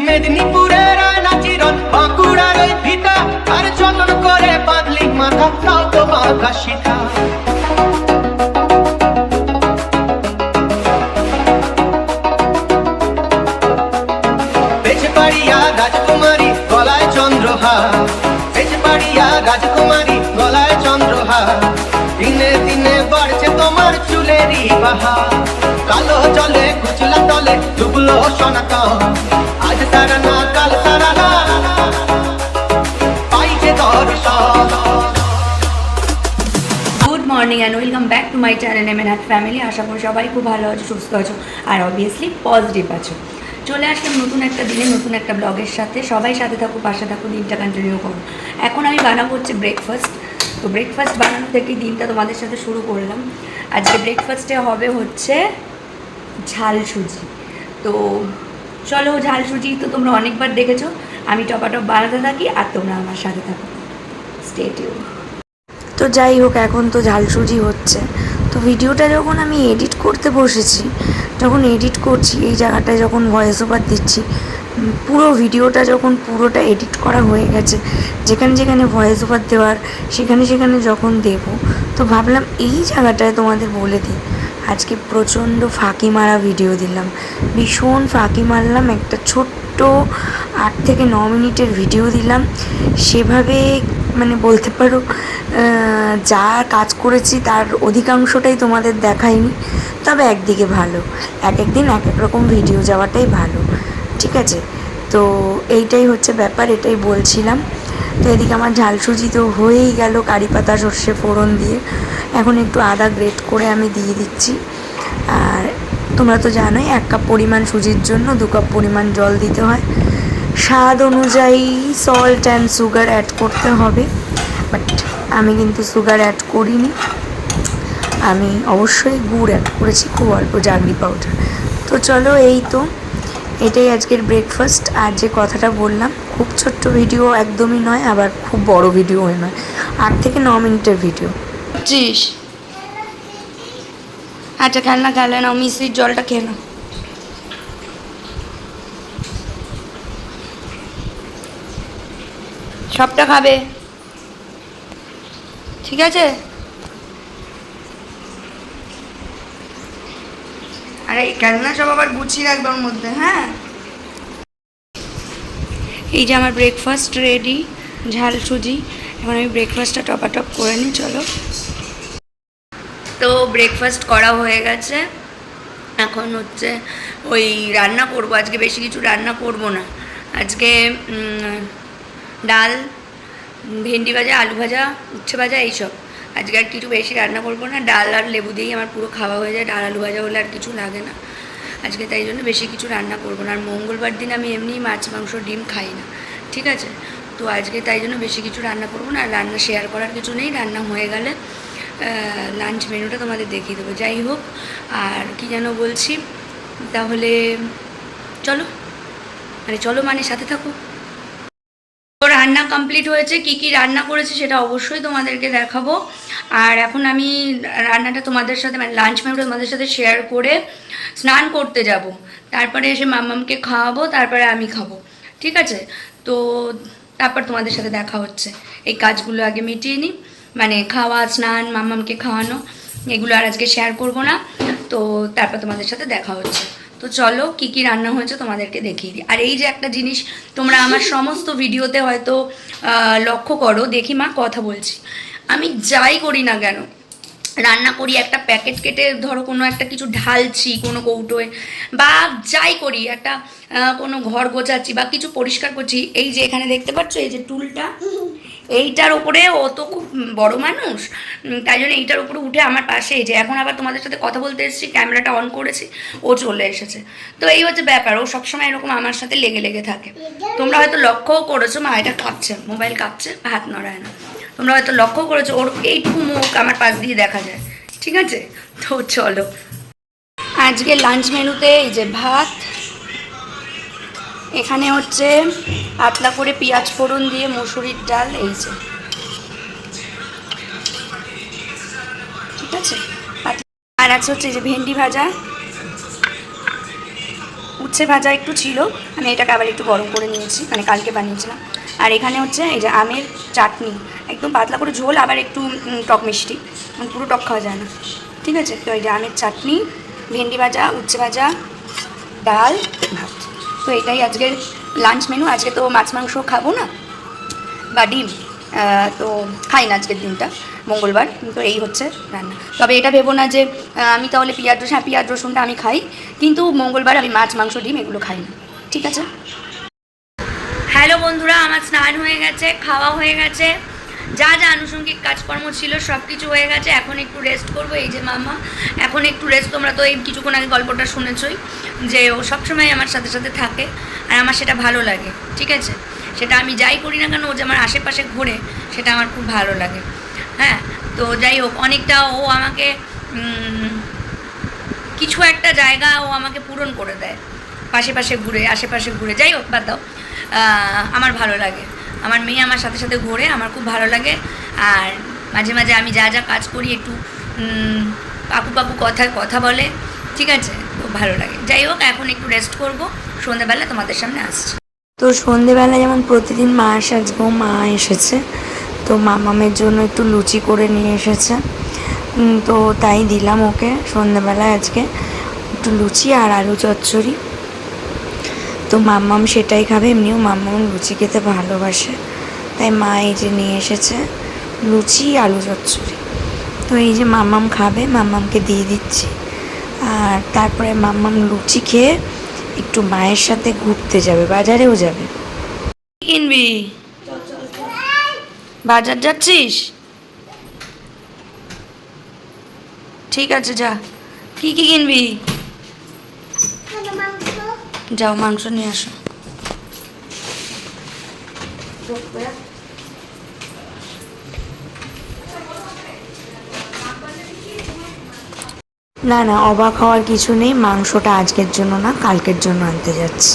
মেদিনীপুরের নাচিরন বাঁকুড়ার ওই ভিটা আর যতন করে বাঁধলি মাথা, তাও তো বাঁধা রাজকুমারী গলায় চন্দ্রহার বেঁচে পাড়িয়া রাজকুমারী গলায় চন্দ্রহার দিনে দিনে বাড়ছে তোমার চুলেরই বাহার কালো জলে কুচলা তলে ডুবলো সনাতন। আজ সারা না কাল সারা না পাইছে দর্শন and welcome back to my channel M N hat family আশা করি সবাই খুব ভালো আছো, সুস্থ আছো আর অবভিয়াসলি পজিটিভ আছো। চলে আসলাম নতুন একটা দিনে, নতুন একটা ব্লগের সাথে। সবাই সাথে থাকো পাশে থাকো দিনটা কন্টিনিউ করো এখন আমি বানাবো হচ্ছে ব্রেকফাস্ট তো ব্রেকফাস্ট বানানো থেকে দিনটা তোমাদের সাথে শুরু করলাম। আজকে ব্রেকফাস্টে হবে হচ্ছে ঝাল সুজি। তো চলো, ঝাল সুজি তো তোমরা অনেকবার দেখেছ। আমি টপাটপ বানাতে থাকি আর তোমরা আমার সাথে থাকো। স্টেটিউ তো যাই হোক, এখন তো ঝালসুজি হচ্ছে। তো ভিডিওটা যখন আমি এডিট করতে বসেছি, যখন এডিট করছি, এই জায়গাটায় যখন ভয়েস ওভার দিচ্ছি পুরো ভিডিওটা যখন পুরোটা এডিট করা হয়ে গেছে, যেখানে যেখানে ভয়েস ওভার দেওয়ার, সেখানে সেখানে যখন দেব, তো ভাবলাম এই জায়গাটায় তোমাদের বলে দিই। আজকে প্রচণ্ড ফাঁকি মারা ভিডিও দিলাম। ভীষণ ফাঁকি মারলাম, একটা ছোট্ট আট থেকে ন মিনিটের ভিডিও দিলাম। সেভাবে মানে বলতে পারো যা কাজ করেছি তার অধিকাংশটাই তোমাদের দেখায়নি তবে একদিকে ভালো, এক একদিন এক এক রকম ভিডিও যাওয়াটাই ভালো, ঠিক আছে? তো এইটাই হচ্ছে ব্যাপার, এটাই বলছিলাম। তো এদিকে আমার ঝাল সুজি তো হয়েই গেল, কারি পাতা, সর্ষে ফোড়ন দিয়ে। এখন একটু আদা গ্রেট করে আমি দিয়ে দিচ্ছি। আর তোমরা তো জানোই, এক কাপ পরিমাণ সুজির জন্য দু কাপ পরিমাণ জল দিতে হয়। স্বাদ অনুযায়ী সল্ট অ্যান্ড সুগার অ্যাড করতে হবে। বাট আমি কিন্তু সুগার অ্যাড করিনি। আমি অবশ্যই গুড় অ্যাড করেছি, খুব অল্প জাগরি পাউডার তো চলো এই তো, এটাই আজকের ব্রেকফাস্ট আর যে কথাটা বললাম, খুব ছোট্ট ভিডিও একদমই নয়, আবার খুব বড় ভিডিও নয়। আট থেকে ন মিনিটের ভিডিও বুঝছিস আচ্ছা খেলনা খেলে নাও মিশ্রির জলটা খেয়ে নাও। সবটা খাবে? ঠিক আছে? আরে, এই খেলনা সব আবার গুছিয়ে রাখবে ওর মধ্যে হ্যাঁ? এই যে আমার ব্রেকফাস্ট রেডি ঝাল সুজি। এখন আমি ব্রেকফাস্টটা টপাটপ করে নিই, চলো। তো ব্রেকফাস্ট করা হয়ে গেছে। এখন হচ্ছে ওই রান্না করব। আজকে বেশি কিছু রান্না করব না। আজকে ডাল, ভেন্ডি ভাজা, আলু ভাজা, উচ্ছে ভাজা এইসব। আজকে আর কিছু বেশি রান্না করব না। ডাল আর লেবু দিয়েই আমার পুরো খাওয়া হয়ে যায়। ডাল, আলু ভাজা হলে আর কিছু লাগে না। আজকে তাই জন্য বেশি কিছু রান্না করব না। আর মঙ্গলবার দিন আমি এমনি মাছ, মাংস, ডিম খাই না। ঠিক আছে? তো আজকে তাই জন্য বেশি কিছু রান্না করব না। আর রান্না শেয়ার করার কিছু নেই। রান্না হয়ে গেলে লাঞ্চ মেনুটা তোমাদের দেখিয়ে দেবো। যাই হোক, আর কি যেন বলছি, তাহলে চলো মানে চলো মানে সাথে থাকো। তো রান্না কমপ্লিট হয়েছে, কি কি রান্না করেছে সেটা অবশ্যই তোমাদেরকে দেখাবো। আর এখন আমি রান্নাটা তোমাদের সাথে মানে লাঞ্চ মেনুটা তোমাদের সাথে শেয়ার করে স্নান করতে যাব। তারপরে এসে মাম্মামকে খাওয়াবো, তারপরে আমি খাব। ঠিক আছে? তো তারপর তোমাদের সাথে দেখা হচ্ছে। এই কাজগুলো আগে মিটিয়ে নিই। মানে খাওয়া, স্নান, মাম্মামকে খাওয়ানো, এগুলো আর আজকে শেয়ার করব না। তো তারপর তোমাদের সাথে দেখা হচ্ছে। তো চলো কি কি রান্না হয়েছে তোমাদেরকে দেখিয়ে দিই। আর এই যে একটা জিনিস, তোমরা আমার সমস্ত ভিডিওতে হয়তো লক্ষ্য করো। দেখি মা, কথা বলছি। আমি যাই করি না কেন, রান্না করি একটা প্যাকেট কেটে, ধরো কোনো একটা কিছু ঢালছি, কোনো কৌটোয়, বা যাই করি, একটা কোনো ঘর গোছাচ্ছি বা কিছু পরিষ্কার করছি। এই যে এখানে দেখতে পাচ্ছ, এই যে টুলটা এইটার উপরে ও তো খুব বড় মানুষ। তাই জন্য এইটার উপরে উঠে আমার পাশে যে, এখন আবার তোমাদের সাথে কথা বলতে এসেছি, ক্যামেরাটা অন করেছি, ও চলে এসেছে। তো এই হচ্ছে ব্যাপার, ও সবসময় এরকম আমার সাথে লেগে লেগে থাকে। তোমরা হয়তো লক্ষ্যও করেছ, মা এটা কাঁপছে, মোবাইল কাঁপছে, হাত নড়ায় না। তোমরা হয়তো লক্ষ্য করেছ, ওর এইটুকু মুখ আমার পাশ দিয়ে দেখা যায়। ঠিক আছে? তো চলো। আজকে লাঞ্চ মেনুতে এই যে ভাত এখানে হচ্ছে পাতলা করে পেঁয়াজ ফোড়ন দিয়ে মুসুরির ডাল, এই যে। ঠিক আছে? আর আছে হচ্ছে যে ভেন্ডি ভাজা। উচ্ছে ভাজা একটু ছিল, আমি এটাকে আবার একটু গরম করে নিয়েছি মানে কালকে বানিয়েছিলাম। আর এখানে হচ্ছে এই যে আমের চাটনি, একদম পাতলা করে ঝোল, আবার একটু টক মিষ্টি মানে পুরো টক খাওয়া যায় না। ঠিক আছে? তো এই যে আমের চাটনি, ভেন্ডি ভাজা, উচ্ছে ভাজা, ডাল, ভাত। তো এটাই আজকের লাঞ্চ মেনু আজকে তো মাছ, মাংস খাব না বা ডিম তো খাই না আজকের দিনটা, মঙ্গলবার। তো এই হচ্ছে রান্না। তবে এটা ভেবো না যে আমি তাহলে পেঁয়াজ রসুন হ্যাঁ পেঁয়াজ রসুনটা আমি খাই, কিন্তু মঙ্গলবার আমি মাছ, মাংস, ডিম এগুলো খাই না ঠিক আছে? হ্যালো বন্ধুরা, আমার স্নান হয়ে গেছে, খাওয়া হয়ে গেছে। যা যা আনুষঙ্গিক কাজকর্ম ছিল সব কিছু হয়ে গেছে। এখন একটু রেস্ট করব। এই যে মামা, এখন একটু রেস্ট তোমরা তো এই কিছুক্ষণ আগে গল্পটা শুনেছই, যে ও সবসময় আমার সাথে সাথে থাকে আর আমার সেটা ভালো লাগে, ঠিক আছে? সেটা আমি যাই করি না কেন, ও যে আমার আশেপাশে ঘোরে, সেটা আমার খুব ভালো লাগে। হ্যাঁ তো যাই হোক, অনেকটা ও আমাকে কিছু একটা জায়গা ও আমাকে পূরণ করে দেয়, পাশে পাশে ঘুরে, আশেপাশে ঘুরে। যাই হোক, বাদ দাও। আমার ভালো লাগে। আমার মেয়ে আমার সাথে সাথে ঘোরে, আমার খুব ভালো লাগে। আর মাঝে মাঝে আমি যা যা কাজ করি একটু পাকু পাকু কথায় কথা বলে, ঠিক আছে? খুব ভালো লাগে। যাই হোক, এখন একটু রেস্ট করব। সন্ধ্যাবেলা তোমাদের সামনে আসছি। তো সন্ধেবেলা যেমন প্রতিদিন মা আসে, আজকেও মা এসেছে। তো মামামের জন্য একটু লুচি করে নিয়ে এসেছে। তো তাই দিলাম ওকে সন্ধেবেলায় আজকে। একটু লুচি আর আলু চচ্চড়ি। তো মাম্মাম সেটাই খাবে, এমনিও মাম্মাম লুচি খেতে ভালোবাসে। তাই মা এই যে নিয়ে এসেছে লুচি, আলু চচ্চড়ি। তো এই যে মাম্মাম খাবে, মাম্মামকে দিয়ে দিচ্ছি। আর তারপরে মাম্মাম লুচি খেয়ে একটু মায়ের সাথে ঘুরতে যাবে, বাজারেও যাবে। কিনবি? বাজার যাচ্ছিস? ঠিক আছে, যা। কি কি কিনবি? যাও মাংস নিয়ে আসো। না না অবাক হওয়ার কিছু নেই মাংসটা আজকের জন্য না কালকের জন্য আনতে যাচ্ছি।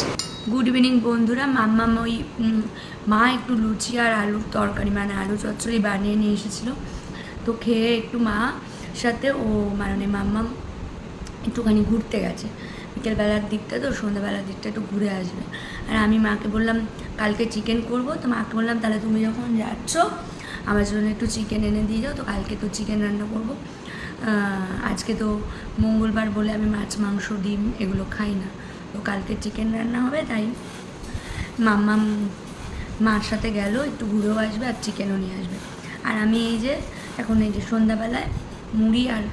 গুড ইভিনিং বন্ধুরা। মাম্মাম ওই মা একটু লুচি আর আলুর তরকারি মানে আলু চচ্চড়ি বানিয়ে নিয়ে এসেছিল। তো খেয়ে একটু মা সাথে ও মানে মাম্মাম একটুখানি ঘুরতে গেছে। বিকেলবেলার দিকটা তো, সন্ধ্যাবেলার দিকটা একটু ঘুরে আসবে। আর আমি মাকে বললাম, কালকে চিকেন করব। তো মাকে বললাম, তাহলে তুমি যখন যাচ্ছ, আমার জন্য একটু চিকেন এনে দিয়ে যাও। তো কালকে তো চিকেন রান্না করব। আজকে তো মঙ্গলবার বলে আমি মাছ, মাংস, ডিম এগুলো খাই না। তো কালকে চিকেন রান্না হবে, তাই মাম্মাম মার সাথে গেল, একটু ঘুরেও আসবে আর চিকেনও নিয়ে আসবে। আর আমি এই যে, এখন এই যে সন্ধ্যাবেলায় মুড়ি আর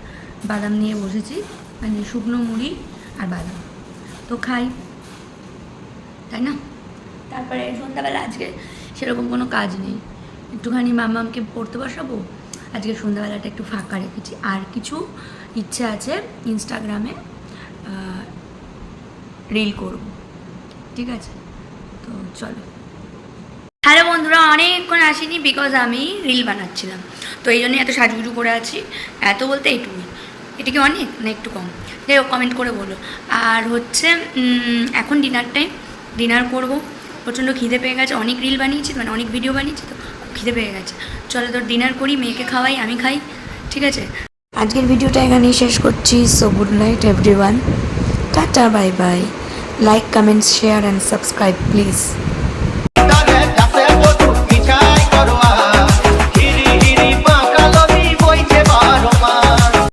বাদাম নিয়ে বসেছি। মানে শুকনো মুড়ি আর বাদাম তো খাই। তাই না? তারপরে সন্ধ্যাবেলা আজকে সেরকম কোনো কাজ নেই। একটুখানি মামামকে পড়তে বসাবো। আজকে সন্ধ্যাবেলাটা একটু ফাঁকা রেখেছি। আর কিছু ইচ্ছে আছে ইনস্টাগ্রামে রিল করব। ঠিক আছে? তো চলো। হ্যালো বন্ধুরা, অনেকক্ষণ আসিনি বিকজ আমি রিল বানাচ্ছিলাম। তো এই জন্যই এত সাজুগুজু করে আছি। এত বলতে এইটুকুই। এটা কি অনেক? না, একটু কম। যাই হোক কমেন্ট করে বলো। আর হচ্ছে এখন ডিনার টাইম ডিনার করব। প্রচণ্ড খিদে পেয়ে গেছে। অনেক রিল বানিয়েছি মানে অনেক ভিডিও বানিয়েছি তো খিদে পেয়ে গেছে। চলো তোর ডিনার করি, মেয়েকে খাওয়াই, আমি খাই। ঠিক আছে? আজকের ভিডিওটা এখানেই শেষ করছি। So good night every one tata bye bye like comment share and subscribe please